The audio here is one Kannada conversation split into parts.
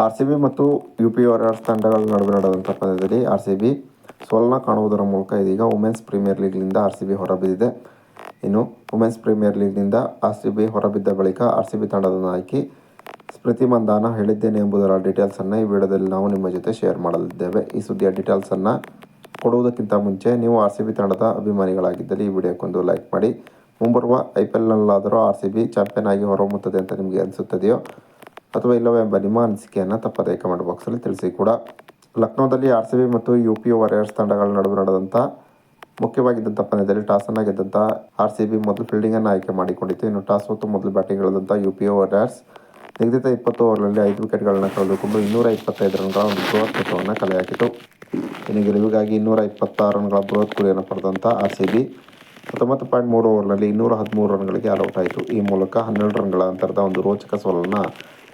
ಆರ್ ಸಿ ಬಿ ಮತ್ತು ಯು ಪಿ ವಾರಿಯರ್ಸ್ ತಂಡಗಳ ನಡುವೆ ನಡೆದಂಥ ಪಂದ್ಯದಲ್ಲಿ ಆರ್ ಸಿ ಬಿ ಸೋಲನ್ನ ಕಾಣುವುದರ ಮೂಲಕ ಇದೀಗ ವುಮೆನ್ಸ್ ಪ್ರೀಮಿಯರ್ ಲೀಗ್ನಿಂದ ಆರ್ ಸಿ ಬಿ ಹೊರಬಿದ್ದಿದೆ. ಇನ್ನು ವುಮೆನ್ಸ್ ಪ್ರೀಮಿಯರ್ ಲೀಗ್ನಿಂದ ಆರ್ ಸಿ ಬಿ ಹೊರಬಿದ್ದ ಬಳಿಕ ಆರ್ ಸಿ ಬಿ ತಂಡದ ನಾಯಕಿ ಸ್ಮೃತಿ ಮಂದಾನ ಹೇಳಿದ್ದೇನೆ ಎಂಬುದರ ಡೀಟೇಲ್ಸನ್ನು ಈ ವಿಡಿಯೋದಲ್ಲಿ ನಾವು ನಿಮ್ಮ ಜೊತೆ ಶೇರ್ ಮಾಡಲಿದ್ದೇವೆ. ಈ ಸುದ್ದಿಯ ಡೀಟೇಲ್ಸನ್ನು ಕೊಡುವುದಕ್ಕಿಂತ ಮುಂಚೆ ನೀವು ಆರ್ ಸಿ ಬಿ ತಂಡದ ಅಭಿಮಾನಿಗಳಾಗಿದ್ದಲ್ಲಿ ಈ ವಿಡಿಯೋಕ್ಕೊಂದು ಲೈಕ್ ಮಾಡಿ. ಮುಂಬರುವ ಐ ಪಿ ಎಲ್ನಲ್ಲಾದರೂ ಆರ್ ಸಿ ಬಿ ಚಾಂಪಿಯನ್ ಆಗಿ ಹೊರಹೊಮ್ಮುತ್ತದೆ ಅಂತ ನಿಮಗೆ ಅನಿಸುತ್ತದೆಯೋ ಅಥವಾ ಇಲ್ಲವೇ ಎಂಬ ನಿಮ್ಮ ಅನಿಸಿಕೆಯನ್ನು ತಪ್ಪದೇ ಕಮೆಂಟ್ ಬಾಕ್ಸಲ್ಲಿ ತಿಳಿಸಿ ಕೂಡ. ಲಕ್ನೋದಲ್ಲಿ ಆರ್ ಸಿ ಬಿ ಮತ್ತು ಯು ಪಿ ವಾರಿಯರ್ಸ್ ತಂಡಗಳ ನಡುವೆ ನಡೆದಂಥ ಮುಖ್ಯವಾಗಿದ್ದಂಥ ಪಂದ್ಯದಲ್ಲಿ ಟಾಸನ್ನು ಗೆದ್ದಂಥ ಆರ್ ಸಿ ಬಿ ಮೊದಲು ಫೀಲ್ಡಿಂಗನ್ನು ಆಯ್ಕೆ ಮಾಡಿಕೊಂಡಿತ್ತು. ಇನ್ನು ಟಾಸ್ ಮತ್ತು ಮೊದಲು ಬ್ಯಾಟಿಂಗ್ ಇಳಿದಂಥ ಯು ಪಿ ವಾರಿಯರ್ಸ್ ನಿಗದಿತ ಇಪ್ಪತ್ತು ಓವರ್ನಲ್ಲಿ ಐದು ವಿಕೆಟ್ಗಳನ್ನು ಕಳೆದುಕೊಂಡು ಇನ್ನೂರ ಇಪ್ಪತ್ತೈದು ರನ್ಗಳ ಒಂದು ಬೃಹತ್ ಮೊತ್ತವನ್ನು ಕಲೆ ಹಾಕಿತು ಇನ್ನು ಗೆಲುವಿಗಾಗಿ ಇನ್ನೂರ ಇಪ್ಪತ್ತಾರು ರನ್ಗಳ ಬೃಹತ್ ಗುರಿಯನ್ನು ಪಡೆದಂಥ ಆರ್ ಸಿ ಬಿ ಹತ್ತೊಂಬತ್ತು ಪಾಯಿಂಟ್ ಮೂರು ಓವರ್ನಲ್ಲಿ ಇನ್ನೂರ ಹದಿಮೂರು ರನ್ಗಳಿಗೆ ಆಲ್ಔಟ್ ಆಯಿತು. ಈ ಮೂಲಕ ಹನ್ನೆರಡು ರನ್ಗಳ ಅಂತರದ ಒಂದು ರೋಚಕ ಸೋಲನ್ನು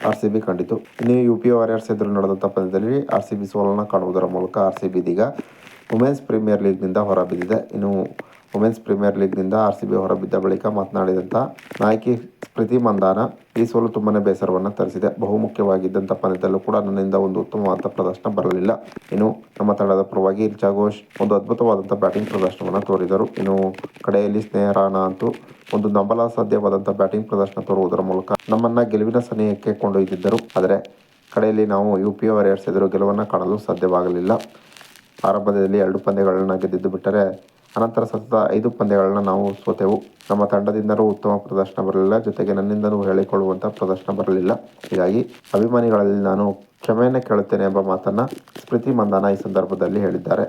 ಆರ್ ಸಿ ಬಿ ಕಂಡಿತು. ಇನ್ನು ಯು ಪಿ ವಾರಿಯರ್ಸ್ ಎದುರು ನಡೆದಂಥ ಪಂದ್ಯದಲ್ಲಿ ಆರ್ ಸಿ ಬಿ ಸೋಲನ್ನು ಕಾಣುವುದರ ಮೂಲಕ ಆರ್ ಸಿ ಬಿ ಇದೀಗ ವುಮೆನ್ಸ್ ಪ್ರೀಮಿಯರ್ ಲೀಗ್ನಿಂದ ಹೊರಬಿದ್ದಿದೆ. ಇನ್ನು ವುಮೆನ್ಸ್ ಪ್ರೀಮಿಯರ್ ಲೀಗ್ನಿಂದ ಆರ್ ಸಿ ಬಿ ಹೊರಬಿದ್ದ ಬಳಿಕ ಮಾತನಾಡಿದಂಥ ನಾಯಕಿ ಸ್ಮೃತಿ ಮಂದಾನ ಈ ಸೋಲು ತುಂಬನೇ ಬೇಸರವನ್ನು ತರಿಸಿದೆ. ಬಹುಮುಖ್ಯವಾಗಿದ್ದಂಥ ಪಂದ್ಯದಲ್ಲೂ ಕೂಡ ನನ್ನಿಂದ ಒಂದು ಉತ್ತಮವಾದ ಪ್ರದರ್ಶನ ಬರಲಿಲ್ಲ. ಇನ್ನು ನಮ್ಮ ತಂಡದ ಪರವಾಗಿ ರಿಚಾ ಘೋಷ್ ಒಂದು ಅದ್ಭುತವಾದಂಥ ಬ್ಯಾಟಿಂಗ್ ಪ್ರದರ್ಶನವನ್ನು ತೋರಿದರು. ಇನ್ನು ಕಡೆಯಲ್ಲಿ ಸ್ನೇಹ ರಾಣಾ ಅಂತೂ ಒಂದು ನಂಬಲ ಸಾಧ್ಯವಾದಂಥ ಬ್ಯಾಟಿಂಗ್ ಪ್ರದರ್ಶನ ತೋರುವುದರ ಮೂಲಕ ನಮ್ಮನ್ನು ಗೆಲುವಿನ ಸನಿಹಕ್ಕೆ ಕೊಂಡೊಯ್ದಿದ್ದರು. ಆದರೆ ಕಡೆಯಲ್ಲಿ ನಾವು ಯು ಪಿ ವಾರಿಯರ್ಸ್ ಎದುರು ಗೆಲುವನ್ನು ಕಾಣಲು ಸಾಧ್ಯವಾಗಲಿಲ್ಲ. ಆರಂಭದಲ್ಲಿ ಎರಡು ಪಂದ್ಯಗಳನ್ನು ಗೆದ್ದಿದ್ದು ಬಿಟ್ಟರೆ ಅನಂತರ ಸತತ ಐದು ಪಂದ್ಯಗಳನ್ನು ನಾವು ಸೋತೆವು. ನಮ್ಮ ತಂಡದಿಂದಲೂ ಉತ್ತಮ ಪ್ರದರ್ಶನ ಬರಲಿಲ್ಲ. ಜೊತೆಗೆ ನನ್ನಿಂದಲೂ ಹೇಳಿಕೊಳ್ಳುವಂಥ ಪ್ರದರ್ಶನ ಬರಲಿಲ್ಲ. ಹೀಗಾಗಿ ಅಭಿಮಾನಿಗಳಲ್ಲಿ ನಾನು ಕ್ಷಮೆಯನ್ನು ಕೇಳುತ್ತೇನೆ ಎಂಬ ಮಾತನ್ನು ಸ್ಮೃತಿ ಮಂದಾನ ಈ ಸಂದರ್ಭದಲ್ಲಿ ಹೇಳಿದ್ದಾರೆ.